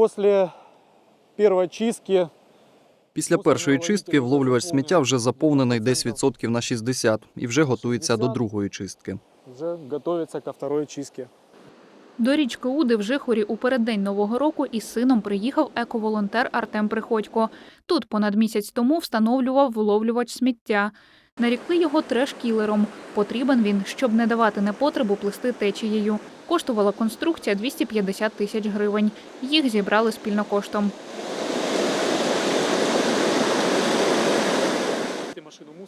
после первой чистки Після першої чистки вловлювач сміття вже заповнений десь відсотків на 60 і вже готується до другої чистки. уже готовится ко второй чистке. До річки Уди в Жихорі у переддень Нового року із сином приїхав ековолонтер Артем Приходько. Тут понад місяць тому встановлював виловлювач сміття. Нарікли його треш-кілером. Потрібен він, щоб не давати непотребу плисти течією. Коштувала конструкція 250 тисяч гривень. Їх зібрали спільно коштом.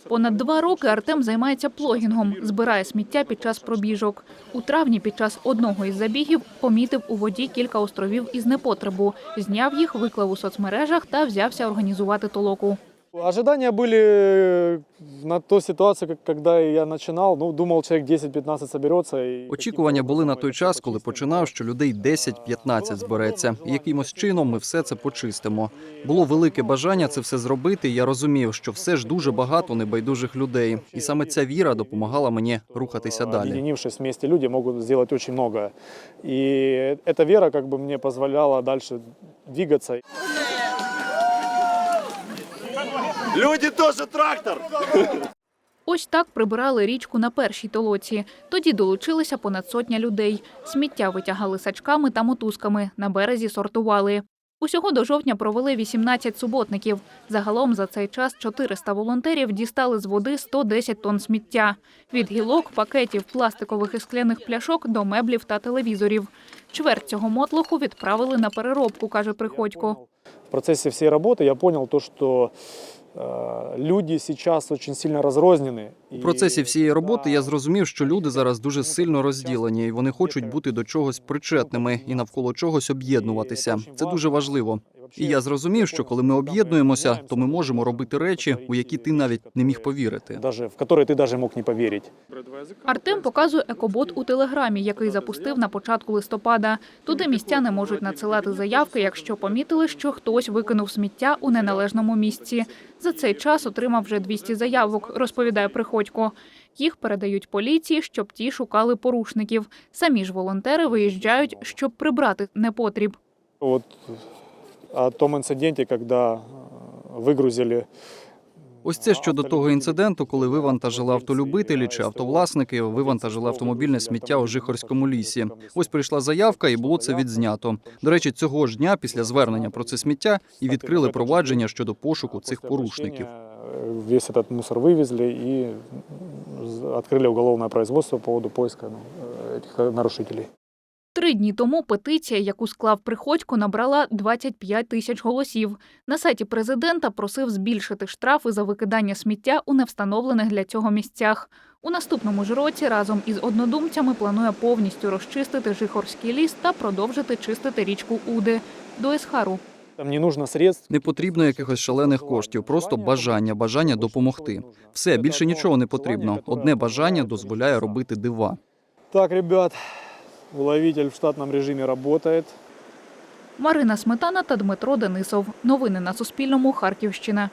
Понад два роки Артем займається плогінгом, збирає сміття під час пробіжок. У травні під час одного із забігів помітив у воді кілька островів із непотребу, зняв їх, виклав у соцмережах та взявся організувати толоку. Ожидания были на ту ситуацию, как- когда я начинал. Ну, думал, человек 10-15 соберется. И Очікування були на той час, коли починав, що людей 10-15 збереться, і якимось чином ми все це почистимо. Було велике бажання це все зробити. і Я розумів, що все ж дуже багато небайдужих людей, і саме ця віра допомагала мені рухатися далі. Объединившись вместе, люди могут сделать очень многое. И эта вера как бы мне позволяла дальше двигаться. Люди тоже трактор! Ось так прибирали річку на першій толоці. Тоді долучилися понад сотня людей. Сміття витягали сачками та мотузками, на березі сортували. Усього до жовтня провели 18 суботників. Загалом за цей час 400 волонтерів дістали з води 110 тонн сміття. Від гілок, пакетів, пластикових і скляних пляшок до меблів та телевізорів. Чверть цього мотлоху відправили на переробку, каже Приходько. В процессе всей работы я что э, люди зараз дуже сильно розрознені. У процесі всієї роботи я зрозумів, що люди зараз дуже сильно розділені, і вони хочуть бути до чогось причетними і навколо чогось об'єднуватися. Це дуже важливо. І я зрозумів, що коли ми об'єднуємося, то ми можемо робити речі, у які ти навіть не міг повірити. даже, в которые ты даже мог не поверить. Артем показує екобот у телеграмі, який запустив на початку листопада. Туди містяни можуть надсилати заявки, якщо помітили, що хтось викинув сміття у неналежному місці. За цей час отримав вже 200 заявок, розповідає Приходько. Їх передають поліції, щоб ті шукали порушників. Самі ж волонтери виїжджають, щоб прибрати непотріб. Вот о том инциденте, когда э, выгрузили Ось це щодо того інциденту, коли вивантажили автолюбителі чи автовласники, вивантажили автомобільне сміття у Жихорському лісі. Ось прийшла заявка, і було це відзнято. До речі, цього ж дня після звернення про це сміття і відкрили провадження щодо пошуку цих После порушників. обращения, э, Весь этот мусор вывезли и з- открыли уголовное производство по поводу поиска ну, э, этих нарушителей. Три дні тому петиція, яку склав Приходько, набрала 25 тисяч голосів. На сайті президента просив збільшити штрафи за викидання сміття у невстановлених для цього місцях. У наступному ж році разом із однодумцями планує повністю розчистити Жихорський ліс та продовжити чистити річку Уди до Есхару. Там не нужно средств. Не потрібно якихось шалених коштів, просто бажання, бажання допомогти. Все більше нічого не потрібно. Одне бажання дозволяє робити дива. Так, ребят, уловитель в штатном режиме работает. Марина Сметана та Дмитро Денисов. Новини на Суспільному. Харківщина.